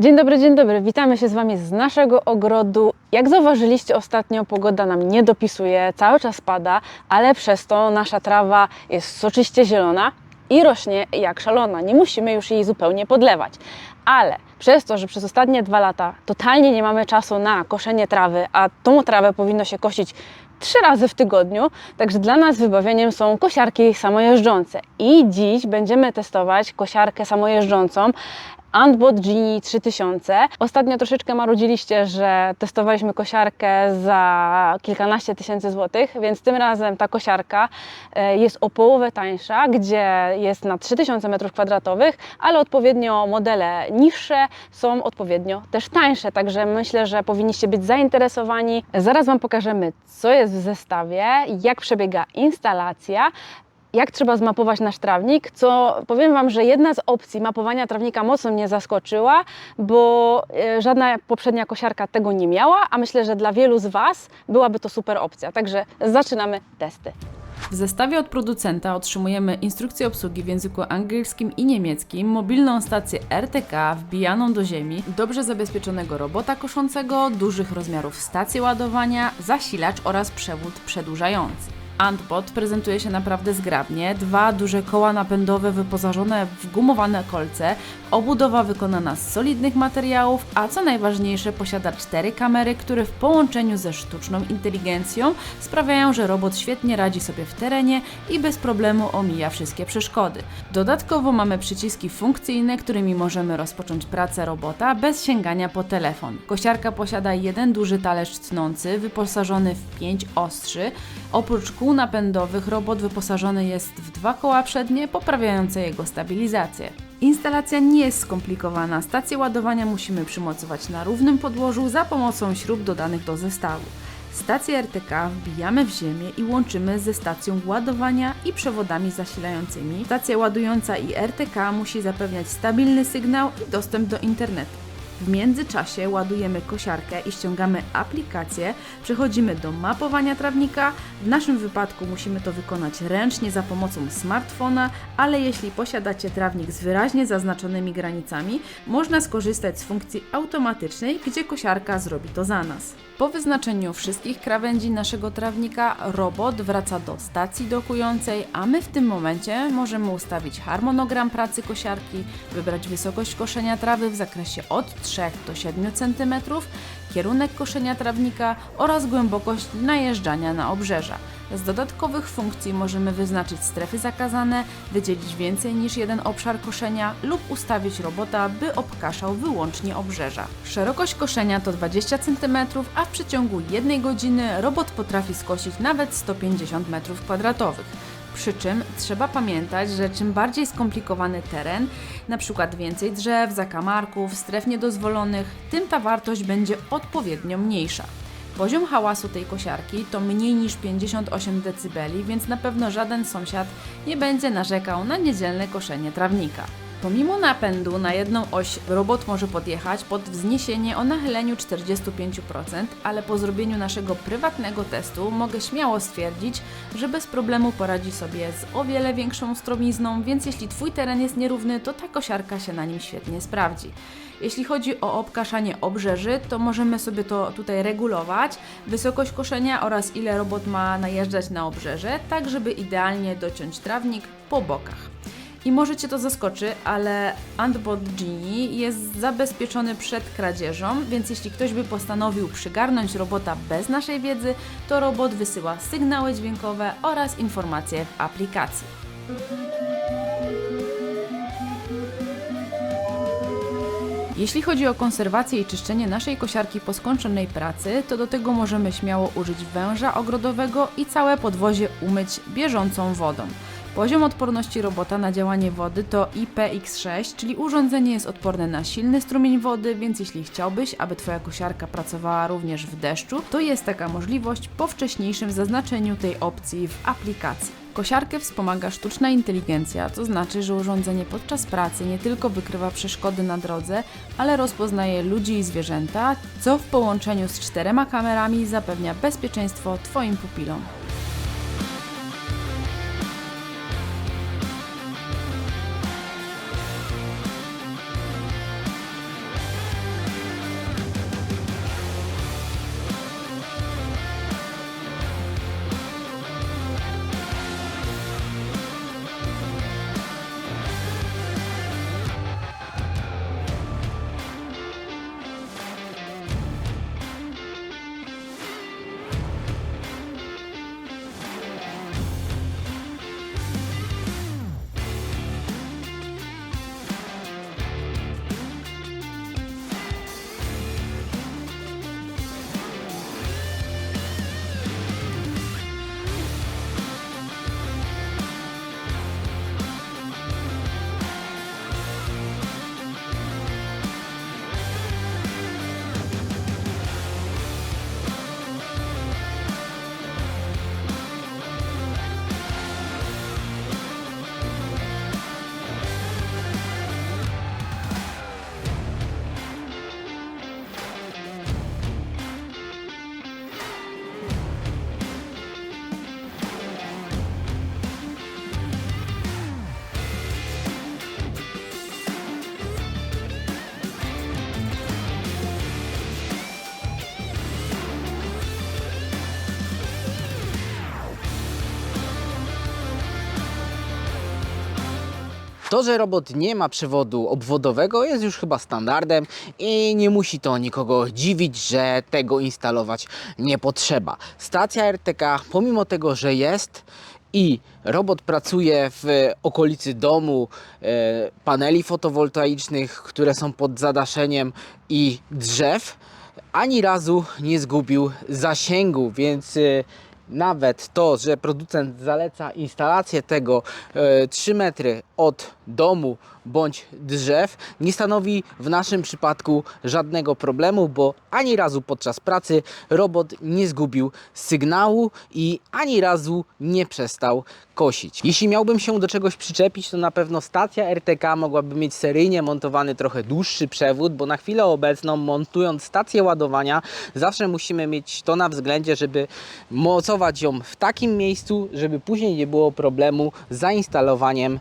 Dzień dobry, dzień dobry. Witamy się z Wami z naszego ogrodu. Jak zauważyliście ostatnio, pogoda nam nie dopisuje, cały czas pada, ale przez to nasza trawa jest soczyście zielona i rośnie jak szalona. Nie musimy już jej zupełnie podlewać. Ale przez to, że przez ostatnie dwa lata totalnie nie mamy czasu na koszenie trawy, a tą trawę powinno się kosić trzy razy w tygodniu, także dla nas wybawieniem są kosiarki samojeżdżące. I dziś będziemy testować kosiarkę samojeżdżącą Antbot Genie 3000. Ostatnio troszeczkę marudziliście, że testowaliśmy kosiarkę za kilkanaście tysięcy złotych, więc tym razem ta kosiarka e, jest o połowę tańsza, gdzie jest na 3000 m2, ale odpowiednio modele niższe są odpowiednio też tańsze, także myślę, że powinniście być zainteresowani. Zaraz Wam pokażemy, co jest w zestawie, jak przebiega instalacja, jak trzeba zmapować nasz trawnik, co powiem Wam, że jedna z opcji mapowania trawnika mocno mnie zaskoczyła, bo e, żadna poprzednia kosiarka tego nie miała, a myślę, że dla wielu z Was byłaby to super opcja. Także zaczynamy testy. W zestawie od producenta otrzymujemy instrukcję obsługi w języku angielskim i niemieckim, mobilną stację RTK wbijaną do ziemi, dobrze zabezpieczonego robota koszącego, dużych rozmiarów stację ładowania, zasilacz oraz przewód przedłużający. Antbot prezentuje się naprawdę zgrabnie. Dwa duże koła napędowe wyposażone w gumowane kolce, obudowa wykonana z solidnych materiałów, a co najważniejsze posiada cztery kamery, które w połączeniu ze sztuczną inteligencją sprawiają, że robot świetnie radzi sobie w terenie i bez problemu omija wszystkie przeszkody. Dodatkowo mamy przyciski funkcyjne, którymi możemy rozpocząć pracę robota bez sięgania po telefon. Kosiarka posiada jeden duży talerz tnący wyposażony w pięć ostrzy. Oprócz kół napędowych robot wyposażony jest w dwa koła przednie poprawiające jego stabilizację. Instalacja nie jest skomplikowana. Stację ładowania musimy przymocować na równym podłożu za pomocą śrub dodanych do zestawu. Stację RTK wbijamy w ziemię i łączymy ze stacją ładowania i przewodami zasilającymi. Stacja ładująca i RTK musi zapewniać stabilny sygnał i dostęp do internetu. W międzyczasie ładujemy kosiarkę i ściągamy aplikację, przechodzimy do mapowania trawnika. W naszym wypadku musimy to wykonać ręcznie za pomocą smartfona, ale jeśli posiadacie trawnik z wyraźnie zaznaczonymi granicami, można skorzystać z funkcji automatycznej, gdzie kosiarka zrobi to za nas. Po wyznaczeniu wszystkich krawędzi naszego trawnika, robot wraca do stacji dokującej, a my w tym momencie możemy ustawić harmonogram pracy kosiarki, wybrać wysokość koszenia trawy w zakresie od 3 do 7 cm, kierunek koszenia trawnika oraz głębokość najeżdżania na obrzeża. Z dodatkowych funkcji możemy wyznaczyć strefy zakazane, wydzielić więcej niż jeden obszar koszenia lub ustawić robota, by obkaszał wyłącznie obrzeża. Szerokość koszenia to 20 cm, a w przeciągu jednej godziny robot potrafi skosić nawet 150 m2. Przy czym trzeba pamiętać, że czym bardziej skomplikowany teren, przykład więcej drzew, zakamarków, stref niedozwolonych, tym ta wartość będzie odpowiednio mniejsza. Poziom hałasu tej kosiarki to mniej niż 58 dB, więc na pewno żaden sąsiad nie będzie narzekał na niedzielne koszenie trawnika. Pomimo napędu na jedną oś robot może podjechać pod wzniesienie o nachyleniu 45%, ale po zrobieniu naszego prywatnego testu mogę śmiało stwierdzić, że bez problemu poradzi sobie z o wiele większą stromizną, więc jeśli Twój teren jest nierówny, to ta kosiarka się na nim świetnie sprawdzi. Jeśli chodzi o obkaszanie obrzeży, to możemy sobie to tutaj regulować, wysokość koszenia oraz ile robot ma najeżdżać na obrzeże, tak żeby idealnie dociąć trawnik po bokach. I może Cię to zaskoczy, ale Antbot Genie jest zabezpieczony przed kradzieżą, więc jeśli ktoś by postanowił przygarnąć robota bez naszej wiedzy, to robot wysyła sygnały dźwiękowe oraz informacje w aplikacji. Jeśli chodzi o konserwację i czyszczenie naszej kosiarki po skończonej pracy, to do tego możemy śmiało użyć węża ogrodowego i całe podwozie umyć bieżącą wodą. Poziom odporności robota na działanie wody to IPX6, czyli urządzenie jest odporne na silny strumień wody, więc jeśli chciałbyś, aby Twoja kosiarka pracowała również w deszczu, to jest taka możliwość po wcześniejszym zaznaczeniu tej opcji w aplikacji. Kosiarkę wspomaga sztuczna inteligencja, to znaczy, że urządzenie podczas pracy nie tylko wykrywa przeszkody na drodze, ale rozpoznaje ludzi i zwierzęta, co w połączeniu z czterema kamerami zapewnia bezpieczeństwo Twoim pupilom. To, że robot nie ma przewodu obwodowego jest już chyba standardem i nie musi to nikogo dziwić, że tego instalować nie potrzeba. Stacja RTK, pomimo tego, że jest i robot pracuje w okolicy domu, e, paneli fotowoltaicznych, które są pod zadaszeniem i drzew, ani razu nie zgubił zasięgu, więc e, nawet to, że producent zaleca instalację tego e, 3 metry od domu bądź drzew, nie stanowi w naszym przypadku żadnego problemu, bo ani razu podczas pracy robot nie zgubił sygnału i ani razu nie przestał kosić. Jeśli miałbym się do czegoś przyczepić, to na pewno stacja RTK mogłaby mieć seryjnie montowany trochę dłuższy przewód, bo na chwilę obecną montując stację ładowania zawsze musimy mieć to na względzie, żeby mocować ją w takim miejscu, żeby później nie było problemu z zainstalowaniem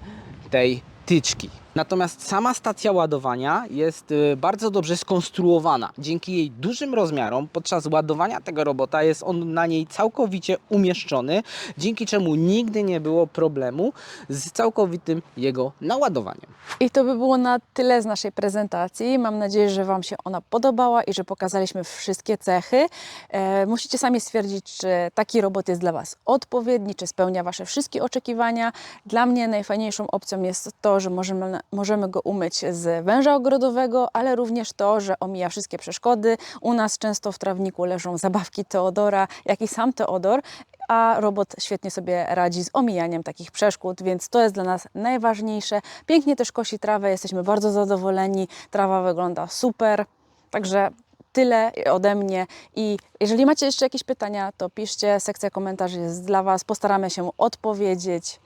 tej tyczki. Natomiast sama stacja ładowania jest y, bardzo dobrze skonstruowana. Dzięki jej dużym rozmiarom podczas ładowania tego robota jest on na niej całkowicie umieszczony, dzięki czemu nigdy nie było problemu z całkowitym jego naładowaniem. I to by było na tyle z naszej prezentacji. Mam nadzieję, że Wam się ona podobała i że pokazaliśmy wszystkie cechy. E, musicie sami stwierdzić, czy taki robot jest dla Was odpowiedni, czy spełnia Wasze wszystkie oczekiwania. Dla mnie najfajniejszą opcją jest to, że możemy, możemy go umyć z węża ogrodowego, ale również to, że omija wszystkie przeszkody. U nas często w trawniku leżą zabawki Teodora, jak i sam Teodor a robot świetnie sobie radzi z omijaniem takich przeszkód, więc to jest dla nas najważniejsze. Pięknie też kosi trawę, jesteśmy bardzo zadowoleni, trawa wygląda super, także tyle ode mnie i jeżeli macie jeszcze jakieś pytania, to piszcie, sekcja komentarzy jest dla Was, postaramy się odpowiedzieć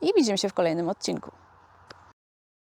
i widzimy się w kolejnym odcinku.